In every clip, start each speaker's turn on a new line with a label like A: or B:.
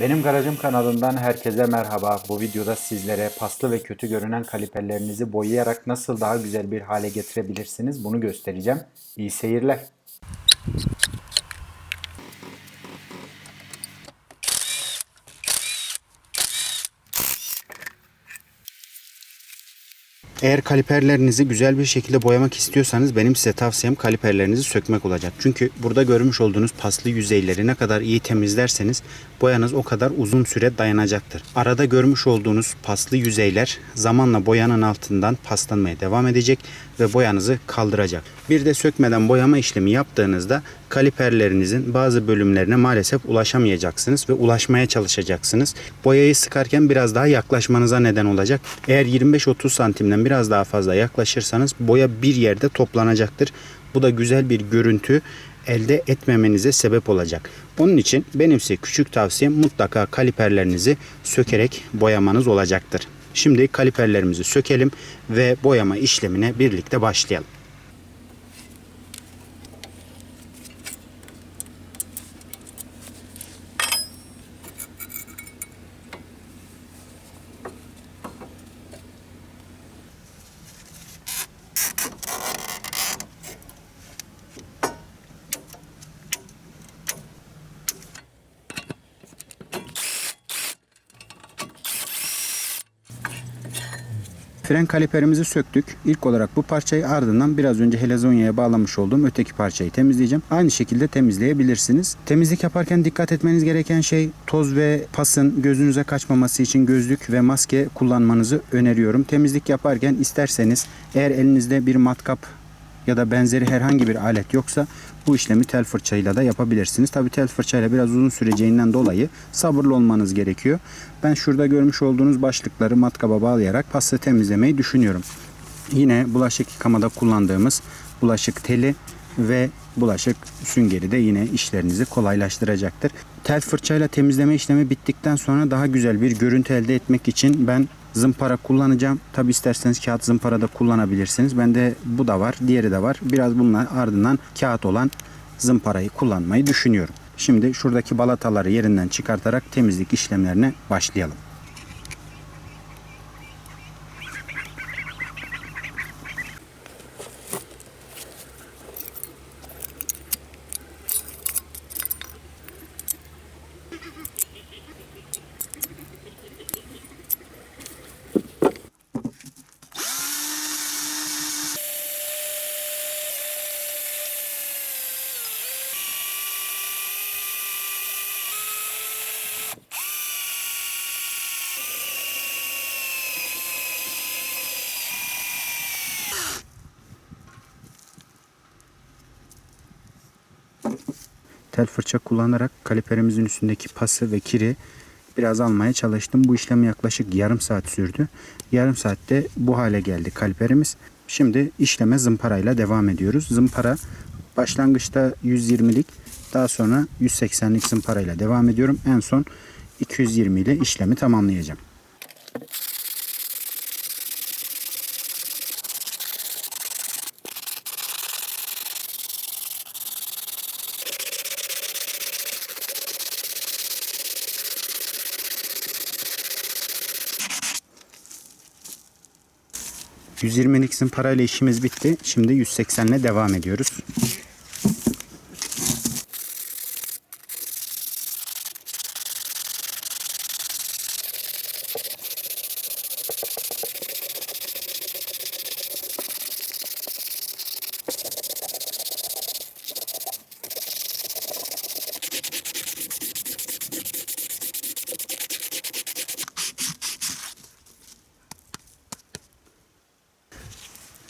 A: Benim Garajım kanalından herkese merhaba. Bu videoda sizlere paslı ve kötü görünen kaliperlerinizi boyayarak nasıl daha güzel bir hale getirebilirsiniz bunu göstereceğim. İyi seyirler. Eğer kaliperlerinizi güzel bir şekilde boyamak istiyorsanız benim size tavsiyem kaliperlerinizi sökmek olacak. Çünkü burada görmüş olduğunuz paslı yüzeyleri ne kadar iyi temizlerseniz boyanız o kadar uzun süre dayanacaktır. Arada görmüş olduğunuz paslı yüzeyler zamanla boyanın altından paslanmaya devam edecek ve boyanızı kaldıracak. Bir de sökmeden boyama işlemi yaptığınızda kaliperlerinizin bazı bölümlerine maalesef ulaşamayacaksınız ve ulaşmaya çalışacaksınız. Boyayı sıkarken biraz daha yaklaşmanıza neden olacak. Eğer 25-30 santimden biraz daha fazla yaklaşırsanız boya bir yerde toplanacaktır. Bu da güzel bir görüntü elde etmemenize sebep olacak. Onun için benim size küçük tavsiyem mutlaka kaliperlerinizi sökerek boyamanız olacaktır. Şimdi kaliperlerimizi sökelim ve boyama işlemine birlikte başlayalım. Fren kaliperimizi söktük. İlk olarak bu parçayı ardından biraz önce helezonyaya bağlamış olduğum öteki parçayı temizleyeceğim. Aynı şekilde temizleyebilirsiniz. Temizlik yaparken dikkat etmeniz gereken şey toz ve pasın gözünüze kaçmaması için gözlük ve maske kullanmanızı öneriyorum. Temizlik yaparken isterseniz eğer elinizde bir matkap ya da benzeri herhangi bir alet yoksa bu işlemi tel fırçayla da yapabilirsiniz. Tabi tel fırçayla biraz uzun süreceğinden dolayı sabırlı olmanız gerekiyor. Ben şurada görmüş olduğunuz başlıkları matkaba bağlayarak pası temizlemeyi düşünüyorum. Yine bulaşık yıkamada kullandığımız bulaşık teli ve bulaşık süngeri de yine işlerinizi kolaylaştıracaktır. Tel fırçayla temizleme işlemi bittikten sonra daha güzel bir görüntü elde etmek için ben zımpara kullanacağım. Tabi isterseniz kağıt zımpara da kullanabilirsiniz. Bende bu da var, diğeri de var. Biraz bunlar ardından kağıt olan zımparayı kullanmayı düşünüyorum. Şimdi şuradaki balataları yerinden çıkartarak temizlik işlemlerine başlayalım. Tel fırça kullanarak kaliperimizin üstündeki pası ve kiri biraz almaya çalıştım. Bu işlem yaklaşık yarım saat sürdü. Yarım saatte bu hale geldi kaliperimiz. Şimdi işleme zımparayla devam ediyoruz. Zımpara başlangıçta 120'lik daha sonra 180'lik zımparayla devam ediyorum. En son 220 ile işlemi tamamlayacağım. ...120'lik zımparayla işimiz bitti. Şimdi 180 ile devam ediyoruz.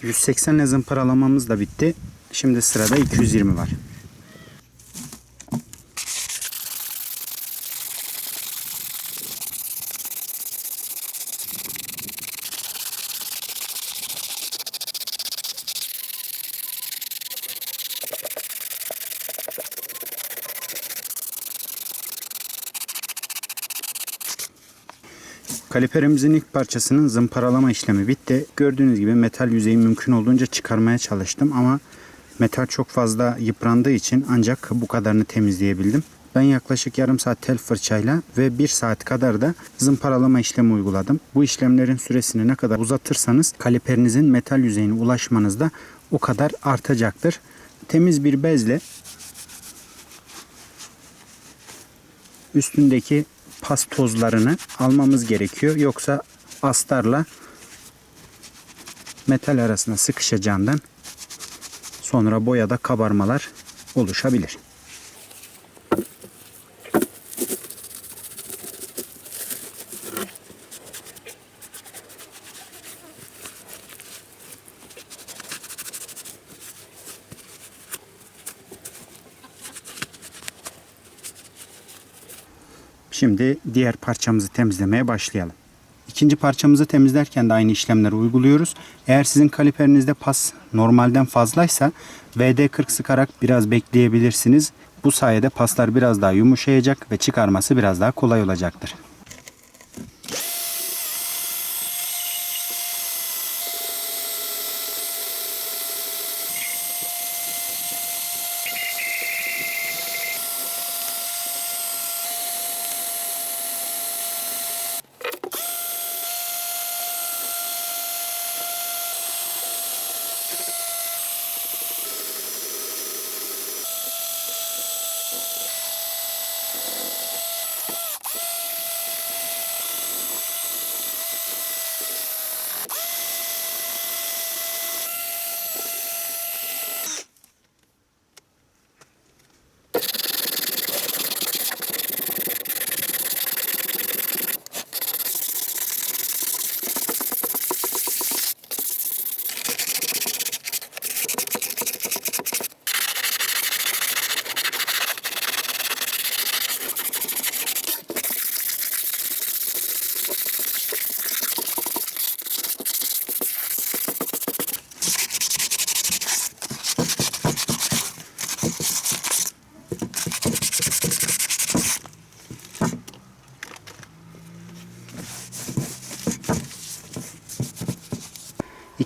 A: ...180 ile zımparalamamız da bitti. Şimdi sırada 220 var. Kaliperimizin ilk parçasının zımparalama işlemi bitti. Gördüğünüz gibi metal yüzeyi mümkün olduğunca çıkarmaya çalıştım ama metal çok fazla yıprandığı için ancak bu kadarını temizleyebildim. Ben yaklaşık yarım saat tel fırçayla ve bir saat kadar da zımparalama işlemi uyguladım. Bu işlemlerin süresini ne kadar uzatırsanız kaliperinizin metal yüzeyine ulaşmanız da o kadar artacaktır. Temiz bir bezle üstündeki pas tozlarını almamız gerekiyor. Yoksa astarla metal arasına sıkışacağından sonra boyada kabarmalar oluşabilir. Şimdi diğer parçamızı temizlemeye başlayalım. İkinci parçamızı temizlerken de aynı işlemleri uyguluyoruz. Eğer sizin kaliperinizde pas normalden fazlaysa VD40 sıkarak biraz bekleyebilirsiniz. Bu sayede paslar biraz daha yumuşayacak ve çıkarması biraz daha kolay olacaktır.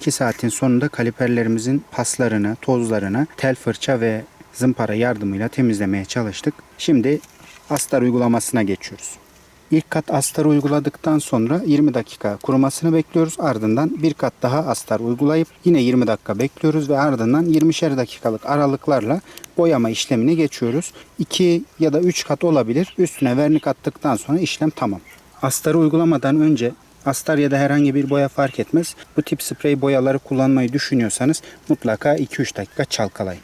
A: İki saatin sonunda kaliperlerimizin paslarını, tozlarını tel fırça ve zımpara yardımıyla temizlemeye çalıştık. Şimdi astar uygulamasına geçiyoruz. İlk kat astar uyguladıktan sonra 20 dakika kurumasını bekliyoruz. Ardından bir kat daha astar uygulayıp yine 20 dakika bekliyoruz ve ardından 20'şer dakikalık aralıklarla boyama işlemine geçiyoruz. 2 ya da 3 kat olabilir. Üstüne vernik attıktan sonra işlem tamam. Astarı uygulamadan önce Astar ya da herhangi bir boya fark etmez. Bu tip sprey boyaları kullanmayı düşünüyorsanız mutlaka 2-3 dakika çalkalayın.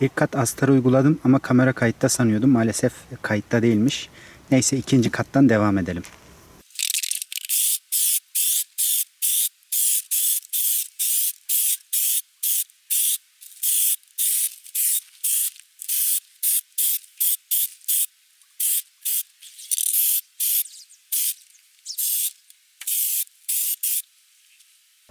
A: İlk kat astarı uyguladım ama kamera kayıtta sanıyordum. Maalesef kayıtta değilmiş. Neyse ikinci kattan devam edelim.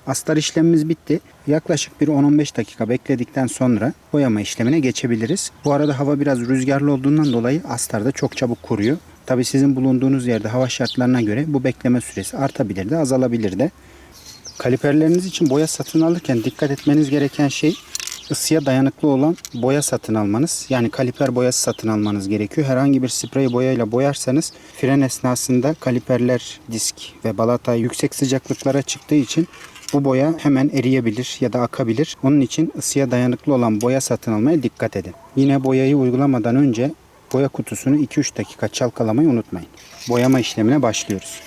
A: Astar işlemimiz bitti. Yaklaşık bir 10-15 dakika bekledikten sonra boyama işlemine geçebiliriz. Bu arada hava biraz rüzgarlı olduğundan dolayı astar da çok çabuk kuruyor. Tabi sizin bulunduğunuz yerde hava şartlarına göre bu bekleme süresi artabilir de azalabilir de. Kaliperleriniz için boya satın alırken dikkat etmeniz gereken şey ısıya dayanıklı olan boya satın almanız. Yani kaliper boyası satın almanız gerekiyor. Herhangi bir sprey boyayla boyarsanız fren esnasında kaliperler, disk ve balata yüksek sıcaklıklara çıktığı için bu boya hemen eriyebilir ya da akabilir. Onun için ısıya dayanıklı olan boya satın almaya dikkat edin. Yine boyayı uygulamadan önce boya kutusunu 2-3 dakika çalkalamayı unutmayın. Boyama işlemine başlıyoruz.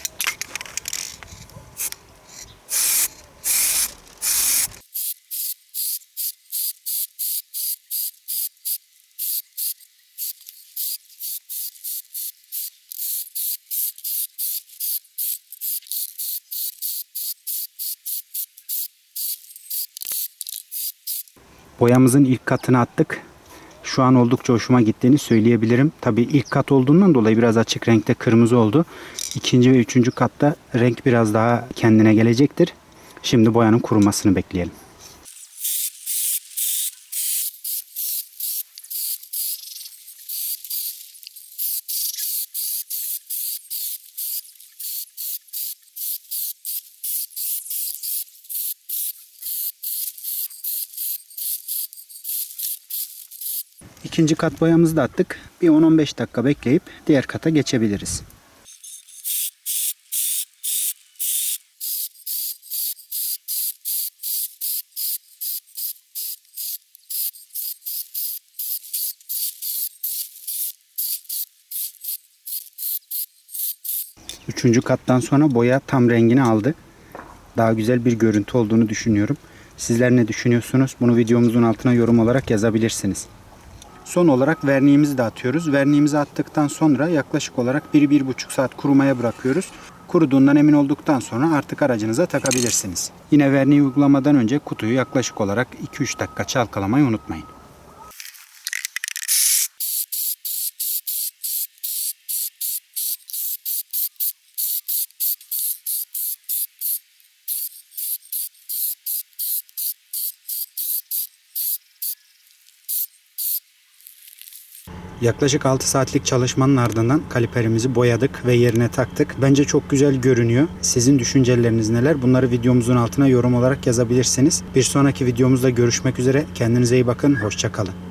A: Boyamızın ilk katını attık. Şu an oldukça hoşuma gittiğini söyleyebilirim. Tabi ilk kat olduğundan dolayı biraz açık renkte kırmızı oldu. İkinci ve üçüncü katta renk biraz daha kendine gelecektir. Şimdi boyanın kurumasını bekleyelim. İkinci kat boyamızı da attık. Bir 10-15 dakika bekleyip diğer kata geçebiliriz. Üçüncü kattan sonra boya tam rengini aldı. Daha güzel bir görüntü olduğunu düşünüyorum. Sizler ne düşünüyorsunuz? Bunu videomuzun altına yorum olarak yazabilirsiniz. Son olarak verniğimizi de atıyoruz. Verniğimizi attıktan sonra yaklaşık olarak 1-1,5 saat kurumaya bırakıyoruz. Kuruduğundan emin olduktan sonra artık aracınıza takabilirsiniz. Yine verniği uygulamadan önce kutuyu yaklaşık olarak 2-3 dakika çalkalamayı unutmayın. Yaklaşık 6 saatlik çalışmanın ardından kaliperimizi boyadık ve yerine taktık. Bence çok güzel görünüyor. Sizin düşünceleriniz neler? Bunları videomuzun altına yorum olarak yazabilirsiniz. Bir sonraki videomuzda görüşmek üzere. Kendinize iyi bakın. Hoşçakalın.